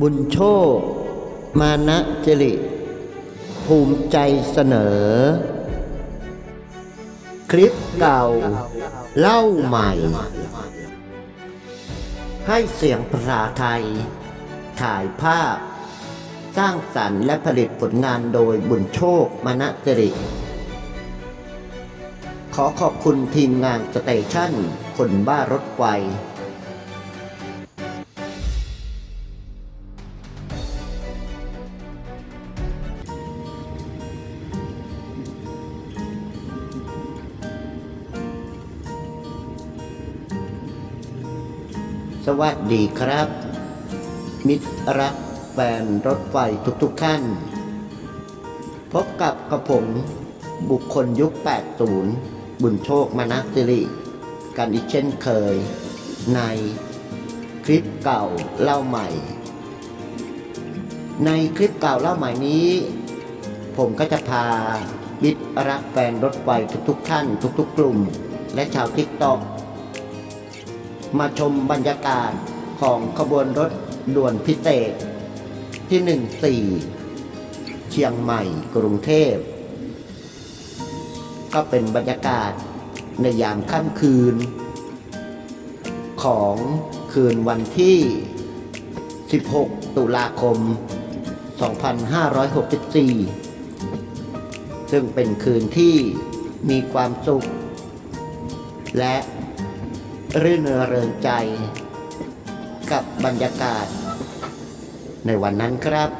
บุญโชคมานะจริ ภูมิใจเสนอ คลิปเก่า เล่าใหม่ ให้เสียงภาษาไทย ถ่ายภาพ สร้างสรรค์และผลิตผลงานโดยบุญโชคมานะจริ ขอขอบคุณทีมงานสเตชันคนบ้ารถไฟ วัสดีครับ มิตรรักแฟนรถไฟทุกๆท่าน พบกับกระผมบุคคลยุค 80 บุญโชคมนัสสิริ กันอีกเช่นเคย ในคลิปเก่าเล่าใหม่ ในคลิปเก่าเล่าใหม่นี้ ผมก็จะพามิตรรักแฟนรถไฟทุกๆท่าน ทุกๆกลุ่ม และชาวทิกตอก มาชมบรรยากาศของขบวนรถด่วนพิเศษ ที่ 14 เชียงใหม่กรุงเทพ ก็เป็นบรรยากาศในยามค่ำคืน ของคืนวันที่ 16 ตุลาคม 2564 ซึ่งเป็นคืนที่มีความสุข และ รื่นเริงใจ กับบรรยากาศ ในวันนั้นครับ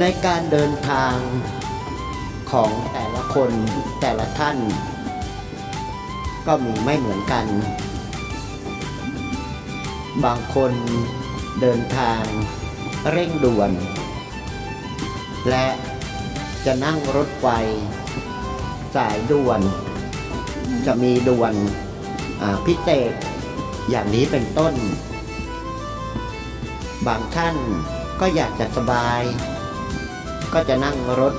ในการเดินทางของแต่ละคนแต่ละท่าน ก็มีไม่เหมือนกัน บางคนเดินทางเร่งด่วน และจะนั่งรถไฟสายด่วน จะมีด่วนพิเศษอย่างนี้เป็นต้น บางท่านก็อยากจะสบาย ก็จะนั่งรถ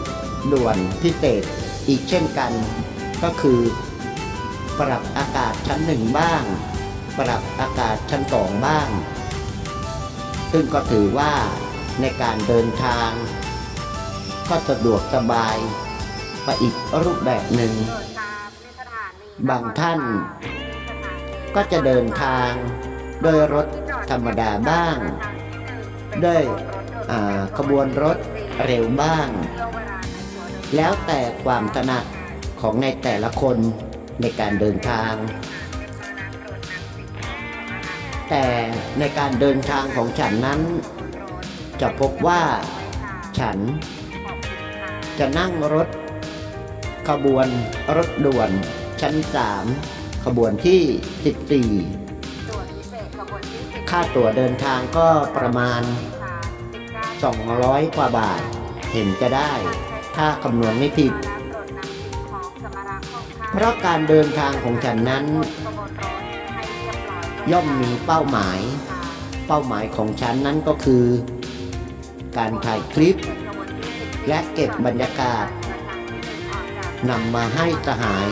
ด่วนพิเศษอีกเช่นกัน ก็คือปรับอากาศชั้นหนึ่งบ้าง ปรับอากาศชั้นสองบ้าง ซึ่งก็ถือว่าในการเดินทาง ก็สะดวกสบายไปอีกรูปแบบหนึ่ง บางท่านก็จะเดินทางโดยรถธรรมดาบ้าง ด้วยขบวนรถเร็วบ้าง แล้วแต่ความถนัดของในแต่ละคนในการเดินทาง แต่ในการเดินทางของฉันนั้น จะพบว่าฉันจะนั่งรถขบวนรถด่วน ชั้น 3 ขบวนที่ 14 ค่าตั๋วเดินทางก็ประมาณ 200 กว่าบาท เห็นจะได้ ถ้าคำนวณไม่ผิด เพราะการเดินทางของฉันนั้น ย่อมมีเป้าหมาย เป้าหมายของฉันนั้นก็คือ การถ่ายคลิป และเก็บบรรยากาศนำมาให้สหาย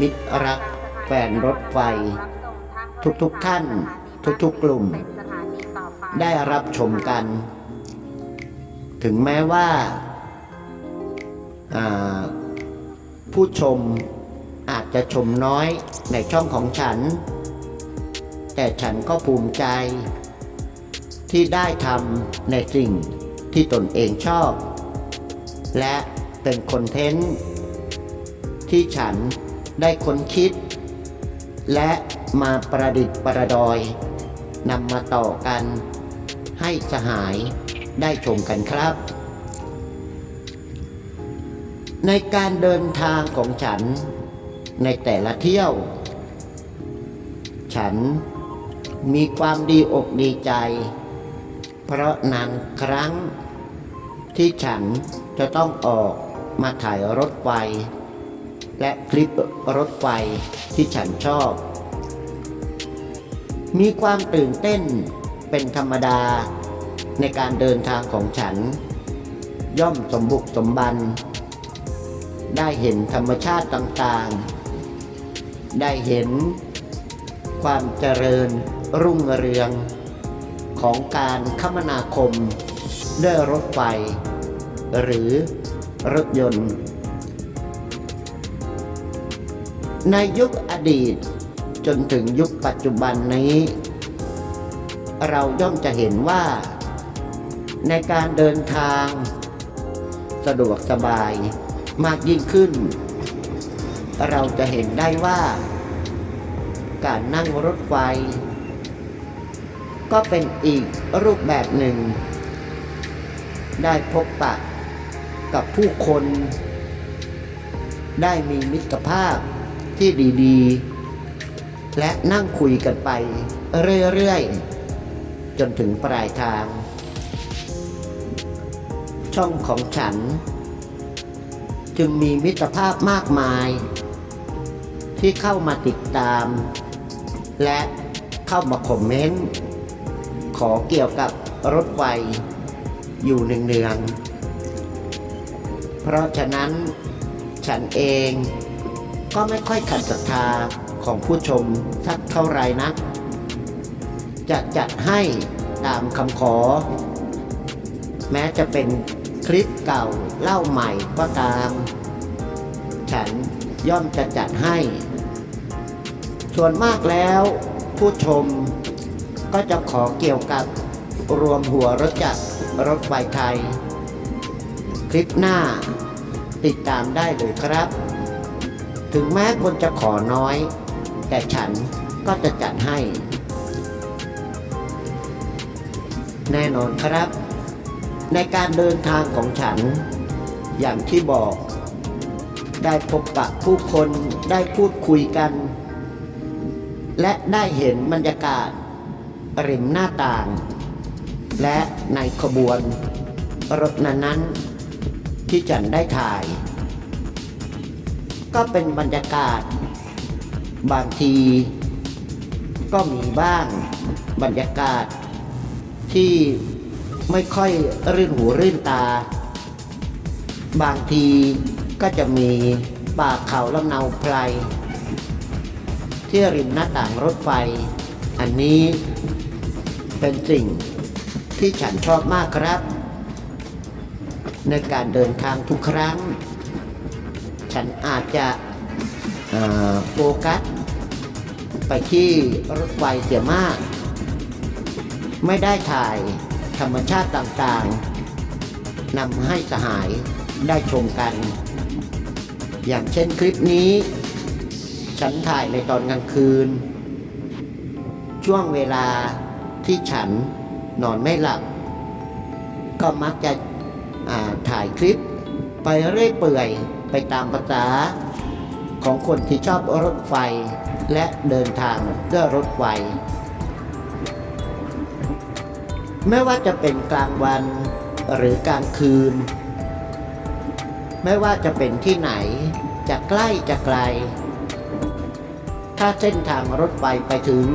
มิตรรัก แฟนรถไฟ ทุกๆท่าน ทุกๆกลุ่ม ได้รับชมกัน ถึงแม้ว่า ผู้ชมอาจจะชมน้อยในช่องของฉัน แต่ฉันก็ภูมิใจ ที่ได้ทำในสิ่งที่ตนเองชอบ และเป็นคอนเทนต์ที่ฉัน ได้ค้นคิด และมาประดิษฐ์ประดอยนำมาต่อกัน ให้สหายได้ชมกันครับ ในการเดินทางของฉันในแต่ละเที่ยว ฉันมีความดีอกดีใจ เพราะนานครั้งที่ฉันจะต้องออกมาถ่ายรถไฟ และคลิปรถไฟที่ฉันชอบ มีความตื่นเต้นเป็นธรรมดาในการเดินทางของฉัน ย่อมสมบุกสมบัน ได้เห็นธรรมชาติต่างๆ ได้เห็นความเจริญรุ่งเรืองของการคมนาคมด้วยรถไฟ หรือรถยนต์ ในยุคอดีต จนถึงยุคปัจจุบันนี้ เราย่อมจะเห็นว่า ในการเดินทาง สะดวกสบายมากยิ่งขึ้น เราจะเห็นได้ว่า การนั่งรถไฟ ก็เป็นอีกรูปแบบหนึ่ง ได้พบปะกับผู้คน ได้มีมิตรภาพ ที่ดีๆ และนั่งคุยกันไปเรื่อยๆ จนถึงปลายทาง ช่องของฉัน จึงมีมิตรภาพมากมาย ที่เข้ามาติดตาม และเข้ามาคอมเมนต์ ขอเกี่ยวกับรถไฟอยู่เนืองๆเพราะฉะนั้นฉันเอง ก็ไม่ค่อยขัดศรัทธาของผู้ชมสักเท่าไรนะจะจัดให้ตามคำขอ แม้จะเป็นคลิปเก่าเล่าใหม่ก็ตาม ฉันย่อมจะจัดให้ ส่วนมากแล้วผู้ชมก็จะขอเกี่ยวกับรวมหัวรถจักรรถไฟไทย คลิปหน้าติดตามได้เลยครับ ถึงแม้คนจะขอน้อย แต่ฉันก็จะจัดให้ แน่นอนครับ ในการเดินทางของฉัน อย่างที่บอก ได้พบปะผู้คนได้พูดคุยกัน และได้เห็นบรรยากาศ ริมหน้าต่าง และในขบวนรถนั้นๆที่ฉันได้ถ่าย ก็เป็นบรรยากาศ บางทีก็มีบ้างบรรยากาศ ที่ไม่ค่อยรื่นหูรื่นตา บางทีก็จะมีป่าเขาลำเนาไพรที่ริมหน้าต่างรถไฟ อันนี้เป็นสิ่งที่ฉันชอบมากครับ ในการเดินทางทุกครั้ง ฉันอาจจะโฟกัสไปที่รถไฟเสียมาก ไม่ได้ถ่ายธรรมชาติต่างๆนำให้สหายได้ชมกัน อย่างเช่นคลิปนี้ ฉันถ่ายในตอนกลางคืน ช่วงเวลาที่ฉันนอนไม่หลับ ก็มักจะถ่ายคลิปไปเรื่อยเปื่อย ไปตามภาษาของคนที่ชอบรถไฟและเดินทางด้วยรถไฟ ไม่ว่าจะเป็นกลางวันหรือกลางคืน ไม่ว่าจะเป็นที่ไหน จะใกล้จะไกล ถ้าเส้นทางรถไฟไปถึง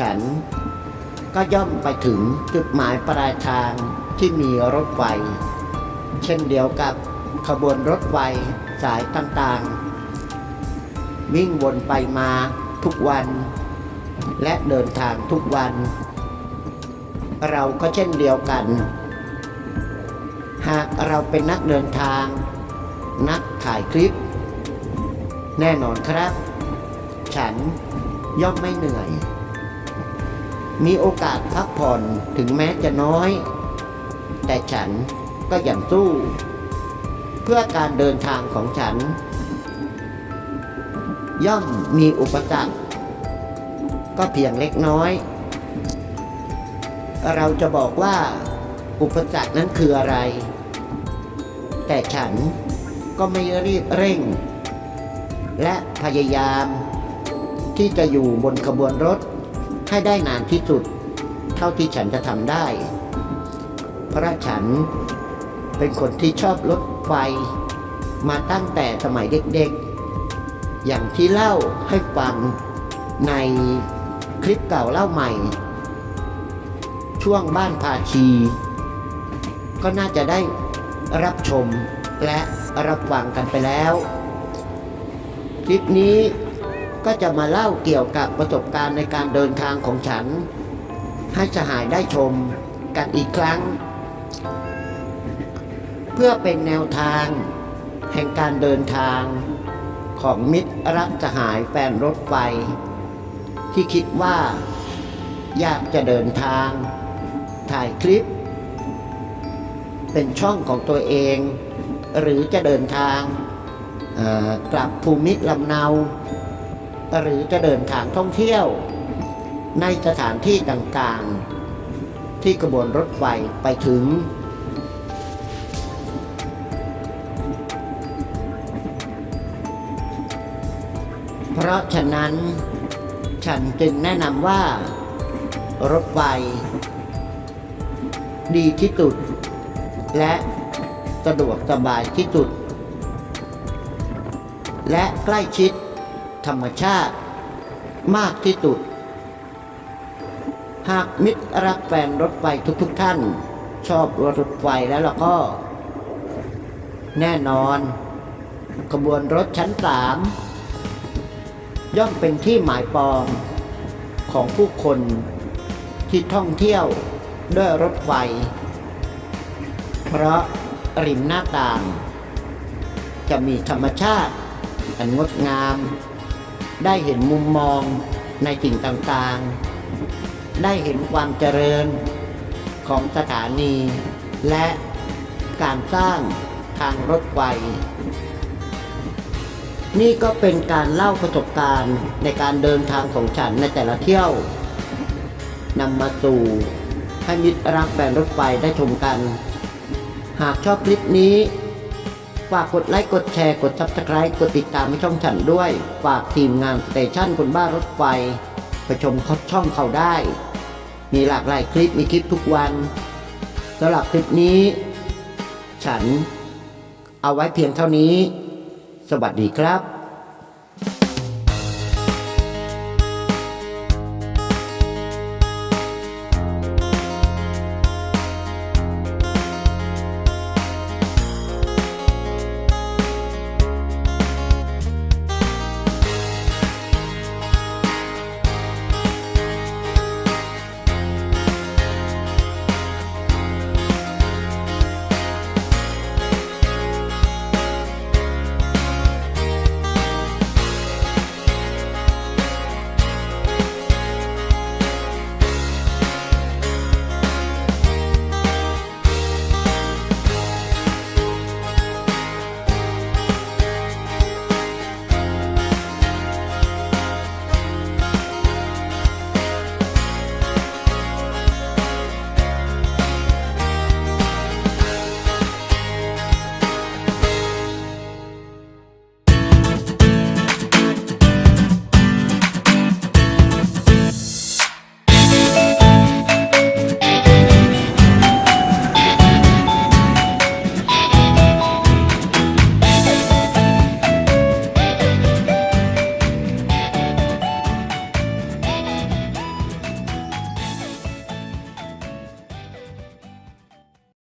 ฉันก็ย่อมไปถึงจุดหมายปลายทางที่มีรถไฟ เช่นเดียวกับ ขบวนรถไฟสายต่างๆ วิ่งวนไปมาทุกวัน และเดินทางทุกวัน เราก็เช่นเดียวกัน หากเราเป็นนักเดินทาง นักถ่ายคลิป แน่นอนครับ ฉันย่อมไม่เหนื่อย มีโอกาสพักผ่อนถึงแม้จะน้อย แต่ฉันก็ยังสู้ เพื่อการเดินทางของฉัน ย่อมมีอุปสรรคก็เพียงเล็กน้อย เราจะบอกว่า อุปสรรคนั้นคืออะไร แต่ฉันก็ไม่รีบเร่ง และพยายาม ที่จะอยู่บนขบวนรถให้ได้นานที่สุด เท่าที่ฉันจะทำได้ เพราะฉันเป็นคนที่ชอบรถ ไฟ มาตั้งแต่สมัยเด็กๆ อย่างที่เล่าให้ฟังในคลิปเก่าเล่าใหม่ ช่วงบ้านพาชี ก็น่าจะได้รับชมและรับฟังกันไปแล้ว คลิปนี้ก็จะมาเล่าเกี่ยวกับประสบการณ์ในการเดินทางของฉัน ให้สหายได้ชมกันอีกครั้ง เพื่อเป็นแนวทาง แห่งการเดินทางของมิตรรักสหายแฟนรถไฟ ที่คิดว่า อยากจะเดินทาง ถ่ายคลิป เป็นช่องของตัวเอง หรือจะเดินทางกลับภูมิลำเนา หรือจะเดินทางท่องเที่ยว ในสถานที่ต่างๆ ที่กระบวนรถไฟไปถึง เพราะฉะนั้นฉันจึงแนะนำว่า รถไฟ ดีที่สุด และสะดวกสบายที่สุด และใกล้ชิด ธรรมชาติมากที่สุด หากมิตรรักแฟนรถไฟทุกๆทท่าน ชอบรถไฟแล้วเราก็ แน่นอนขบวนรถชั้นสาม ย่อมเป็นที่หมายปองของผู้คนที่ท่องเที่ยวด้วยรถไฟ เพราะริมหน้าต่าง จะมีธรรมชาติอันงดงาม ได้เห็นมุมมองในสิ่งต่างๆ ได้เห็นความเจริญของสถานี และการสร้างทางรถไฟ นี่ก็เป็นการเล่าประสบการณ์ในการเดินทางของฉันในแต่ละเที่ยวนำมาสู่ให้มิตรรักแฟนรถไฟได้ชมกัน หากชอบคลิปนี้ฝากกดไลค์ กดแชร์ กด subscribe กดติดตามให้ช่องฉันด้วย ฝากทีมงานสเตชันคนบ้ารถไฟ ไปชมช่องเขาได้ มีหลากหลายคลิป มีคลิปทุกวันสำหรับคลิปนี้ ฉันเอาไว้เพียงเท่านี้ สวัสดีครับ